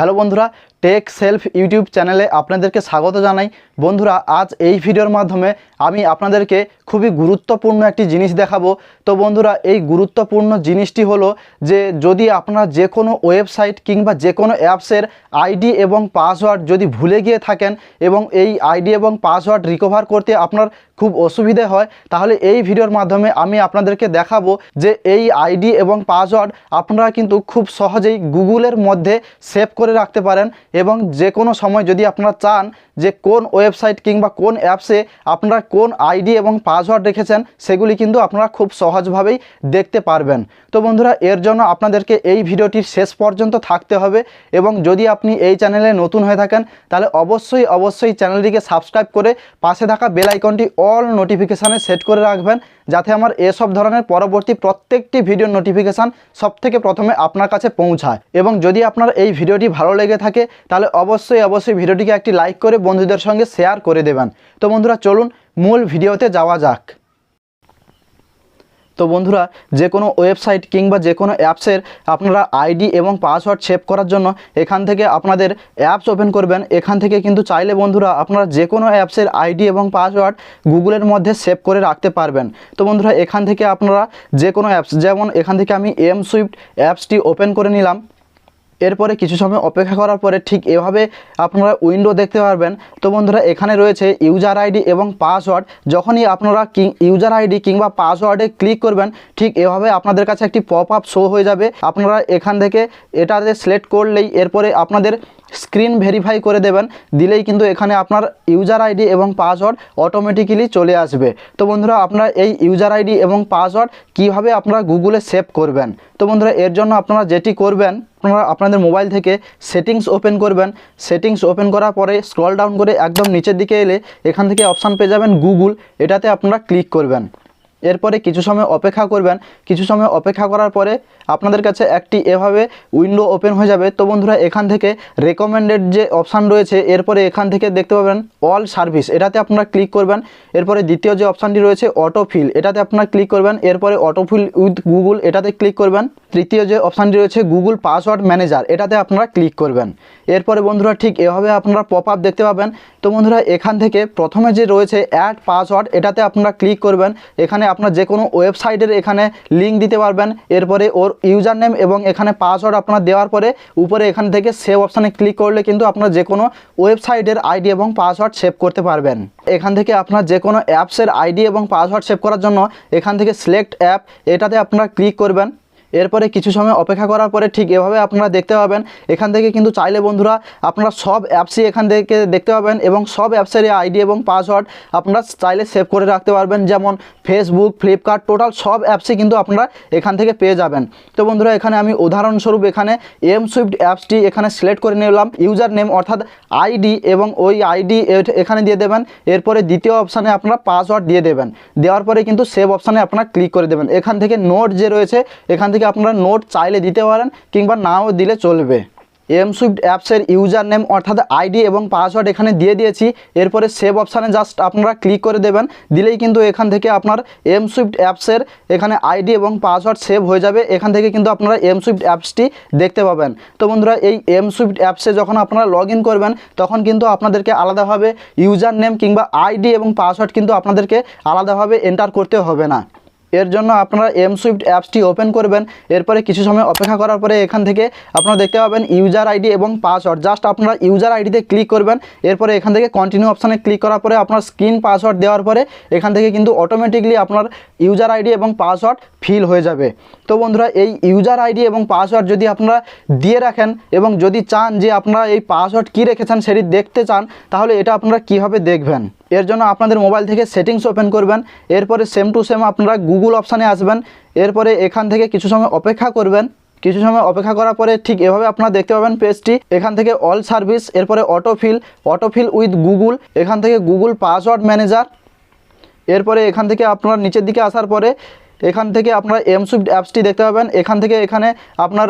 Hello বন্ধুরা take self YouTube চ্যানেলে আপনাদেরকে স্বাগত জানাই। বন্ধুরা, আজ এই ভিডিওর মাধ্যমে আমি আপনাদেরকে খুবই গুরুত্বপূর্ণ একটি জিনিস দেখাবো। তো বন্ধুরা, এই গুরুত্বপূর্ণ জিনিসটি হলো যে, যদি আপনারা যে কোনো ওয়েবসাইট কিংবা যে কোনো অ্যাপসের আইডি এবং পাসওয়ার্ড যদি ভুলে গিয়ে থাকেন এবং এই আইডি এবং পাসওয়ার্ড রিকভার করতে আপনার খুব অসুবিধে হয়, তাহলে এই ভিডিওর মাধ্যমে আমি আপনাদেরকে দেখাবো যে, এই আইডি এবং পাসওয়ার্ড আপনারা কিন্তু খুব সহজেই গুগলের মধ্যে সেভ করে রাখতে পারেন এবং যে কোনো সময় যদি আপনারা চান যে কোন ওয়েবসাইট কিংবা কোন অ্যাপসে আপনারা কোন আইডি এবং পাসওয়ার্ড রেখেছেন, সেগুলি কিন্তু আপনারা খুব সহজভাবেই দেখতে পারবেন। তো বন্ধুরা, এর জন্য আপনাদেরকে এই ভিডিওটির শেষ পর্যন্ত থাকতে হবে এবং যদি আপনি এই চ্যানেলে নতুন হয়ে থাকেন, তাহলে অবশ্যই অবশ্যই চ্যানেলটিকে সাবস্ক্রাইব করে পাশে থাকা বেল আইকনটি অল নোটিফিকেশানে সেট করে রাখবেন, যাতে আমার এসব ধরনের পরবর্তী প্রত্যেকটি ভিডিওর নোটিফিকেশান সব থেকে প্রথমে আপনার কাছে পৌঁছায়। এবং যদি আপনার এই ভিডিওটি ভালো লেগে থাকে তাহলে অবশ্যই অবশ্যই ভিডিওটিকে একটি লাইক করে বন্ধুদের সঙ্গে শেয়ার করে দেবেন। তো বন্ধুরা, চলুন মূল ভিডিওতে যাওয়া যাক। তো বন্ধুরা, যে কোনো ওয়েবসাইট কিংবা যে কোনো অ্যাপসের আপনারা আইডি এবং পাসওয়ার্ড সেভ করার জন্য এখান থেকে আপনাদের অ্যাপস ওপেন করবেন। এখান থেকে কিন্তু চাইলে বন্ধুরা আপনারা যে কোনো অ্যাপসের আইডি এবং পাসওয়ার্ড গুগলের মধ্যে সেভ করে রাখতে পারবেন। তো বন্ধুরা, এখান থেকে আপনারা যে কোনো অ্যাপস যেমন এখান থেকে আমি এম সুইফট অ্যাপসটি ওপেন করে নিলাম। এরপরে কিছু সময় অপেক্ষা করার পরে ঠিক এভাবে আপনারা উইন্ডো দেখতে পারবেন। তো বন্ধুরা, এখানে রয়েছে ইউজার আইডি এবং পাসওয়ার্ড যখনই আপনারা কিং ইউজার আইডি কিংবা পাসওয়ার্ডে ক্লিক করবেন, ঠিক এভাবে আপনাদের কাছে একটি পপ আপ শো হয়ে যাবে। আপনারা এখান থেকে এটাতে সিলেক্ট করলেই এরপরে আপনাদের স্ক্রিন ভেরিফাই করে দেবেন, দিলেই কিন্তু এখানে আপনার ইউজার আইডি এবং পাসওয়ার্ড অটোমেটিক্যালি চলে আসবে। তো বন্ধুরা, আপনারা এই ইউজার আইডি এবং পাসওয়ার্ড কীভাবে আপনারা গুগলে সেভ করবেন? তো বন্ধুরা, এর জন্য আপনারা যেটি করবেন, আপনারা আপনাদের মোবাইল থেকে সেটিংস ওপেন করবেন। সেটিংস ওপেন করার পরে স্ক্রল ডাউন করে একদম নিচের দিকে এলে এখান থেকে অপশান পেয়ে যাবেন গুগল। এটাতে আপনারা ক্লিক করবেন। এরপরে কিছু সময় অপেক্ষা করবেন। কিছু সময় অপেক্ষা করার পরে আপনাদের কাছে একটি এভাবে উইন্ডো ওপেন হয়ে যাবে। তো বন্ধুরা, এখান থেকে রেকমেন্ডেড যে অপশান রয়েছে, এরপরে এখান থেকে দেখতে পাবেন অল সার্ভিস এটাতে আপনারা ক্লিক করবেন। এরপরে দ্বিতীয় যে অপশানটি রয়েছে অটোফিল এটাতে আপনারা ক্লিক করবেন। এরপরে অটোফিল উইথ গুগল এটাতে ক্লিক করবেন। তৃতীয় যে অপশানটি রয়েছে গুগল পাসওয়ার্ড ম্যানেজার এটাতে আপনারা ক্লিক করবেন। এরপরে বন্ধুরা, ঠিক এভাবে আপনারা পপ আপ দেখতে পাবেন। তো বন্ধুরা, এখান থেকে প্রথমে যে রয়েছে অ্যাড পাসওয়ার্ড এটাতে আপনারা ক্লিক করবেন। এখানে আপনার যে কোনো ওয়েবসাইটের এখানে লিঙ্ক দিতে পারবেন। এরপরে ওর ইউজার নেম এবং এখানে পাসওয়ার্ড আপনার দেওয়ার পরে উপরে এখান থেকে সেভ অপশানে ক্লিক করলে কিন্তু আপনার যে কোনো ওয়েবসাইটের আইডি এবং পাসওয়ার্ড সেভ করতে পারবেন। এখান থেকে আপনার যে কোনো অ্যাপসের আইডি এবং পাসওয়ার্ড সেভ করার জন্য এখান থেকে সিলেক্ট অ্যাপ এটাতে আপনারা ক্লিক করবেন। এরপরে কিছু সময় অপেক্ষা করার পরে ঠিক এভাবে আপনারা দেখতে পাবেন। এখান থেকে কিন্তু চাইলে বন্ধুরা আপনারা সব অ্যাপসই এখান থেকে দেখতে পাবেন এবং সব অ্যাপসের আইডি এবং পাসওয়ার্ড আপনারা চাইলে সেভ করে রাখতে পারবেন। যেমন ফেসবুক ফ্লিপকার্ট টোটাল সব অ্যাপসই কিন্তু আপনারা এখান থেকে পেয়ে যাবেন। তো বন্ধুরা, এখানে আমি উদাহরণস্বরূপ এখানে এম সুইফট অ্যাপসটি এখানে সিলেক্ট করে নিলাম। ইউজার নেম অর্থাৎ আইডি এবং ওই আইডি এখানে দিয়ে দেবেন। এরপরে দ্বিতীয় অপশানে আপনারা পাসওয়ার্ড দিয়ে দেবেন। দেওয়ার পরে কিন্তু সেভ অপশানে আপনারা ক্লিক করে দেবেন। এখান থেকে নোট যে রয়েছে, এখান থেকে আপনারা নোট চাইলে দিতে পারেন কিংবা নাও দিলে চলবে। এম সুইফট অ্যাপসের ইউজার নেম অর্থাৎ আইডি এবং পাসওয়ার্ড এখানে দিয়ে দিয়েছি। এরপরে সেভ অপশানে জাস্ট আপনারা ক্লিক করে দেবেন। দিলেই কিন্তু এখান থেকে আপনার এম সুইফট অ্যাপসের এখানে আইডি এবং পাসওয়ার্ড সেভ হয়ে যাবে। এখান থেকে কিন্তু আপনারা এম সুইফট অ্যাপসটি দেখতে পাবেন। তো বন্ধুরা, এই এম সুইফট অ্যাপসে যখন আপনারা লগ করবেন, তখন কিন্তু আপনাদেরকে আলাদাভাবে ইউজার নেম কিংবা আইডি এবং পাসওয়ার্ড কিন্তু আপনাদেরকে আলাদাভাবে এন্টার করতে হবে না। এর জন্য আপনারা এম সুইফট অ্যাপসটি ওপেন করবেন। এরপরে কিছু সময় অপেক্ষা করার পরে এখান থেকে আপনারা দেখতে পাবেন ইউজার আইডি এবং পাসওয়ার্ড জাস্ট আপনারা ইউজার আইডিতে ক্লিক করবেন। এরপরে এখান থেকে কন্টিনিউ অপশানে ক্লিক করার পরে আপনার স্ক্রিন পাসওয়ার্ড দেওয়ার পরে এখান থেকে কিন্তু অটোমেটিকলি আপনার ইউজার আইডি এবং পাসওয়ার্ড ফিল হয়ে যাবে। তো বন্ধুরা, এই ইউজার আইডি এবং পাসওয়ার্ড যদি আপনারা দিয়ে রাখেন এবং যদি চান যে আপনারা এই পাসওয়ার্ড কী রেখেছেন সেটি দেখতে চান, তাহলে এটা আপনারা কীভাবে দেখবেন? এর জন্য আপনাদের মোবাইল থেকে সেটিংস ওপেন করবেন। এরপরে সেম টু সেম আপনারা গুগল অপশানে আসবেন। এরপরে এখান থেকে কিছু সময় অপেক্ষা করবেন। কিছু সময় অপেক্ষা করার পরে ঠিক এভাবে আপনারা দেখতে পাবেন পেজটি এখান থেকে অল সার্ভিস এরপরে অটোফিল অটোফিল উইথ গুগল এখান থেকে গুগল পাসওয়ার্ড ম্যানেজার এরপরে এখান থেকে আপনার নিচের দিকে আসার পরে এখান থেকে আপনারা এম সুইফট অ্যাপসটি দেখতে পাবেন। এখান থেকে এখানে আপনার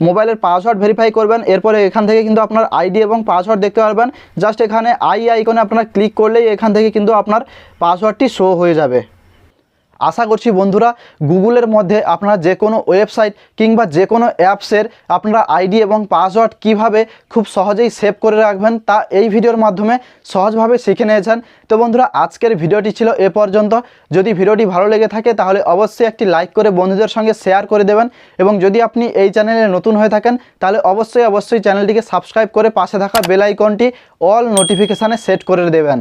মোবাইলের পাসওয়ার্ড ভেরিফাই করবেন, এরপরে এখান থেকে কিন্তু আপনার আইডি এবং পাসওয়ার্ড দেখতে পারবেন। জাস্ট এখানে আই আইকনে আপনারা ক্লিক করলেই এখান থেকে কিন্তু আপনার পাসওয়ার্ডটি শো হয়ে যাবে। আশা করছি বন্ধুরা, গুগলের মধ্যে আপনারা যে কোনো ওয়েবসাইট কিংবা যে কোনো অ্যাপসের আপনারা আইডি এবং পাসওয়ার্ড কীভাবে খুব সহজেই সেভ করে রাখবেন তা এই ভিডিওর মাধ্যমে সহজভাবে শিখে নিয়েছেন। তো বন্ধুরা, আজকের ভিডিওটি ছিল এ পর্যন্ত। যদি ভিডিওটি ভালো লেগে থাকে তাহলে অবশ্যই একটি লাইক করে বন্ধুদের সঙ্গে শেয়ার করে দেবেন এবং যদি আপনি এই চ্যানেলে নতুন হয়ে থাকেন তাহলে অবশ্যই অবশ্যই চ্যানেলটিকে সাবস্ক্রাইব করে পাশে থাকা বেল আইকনটি অল নোটিফিকেশানে সেট করে দেবেন।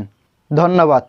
ধন্যবাদ।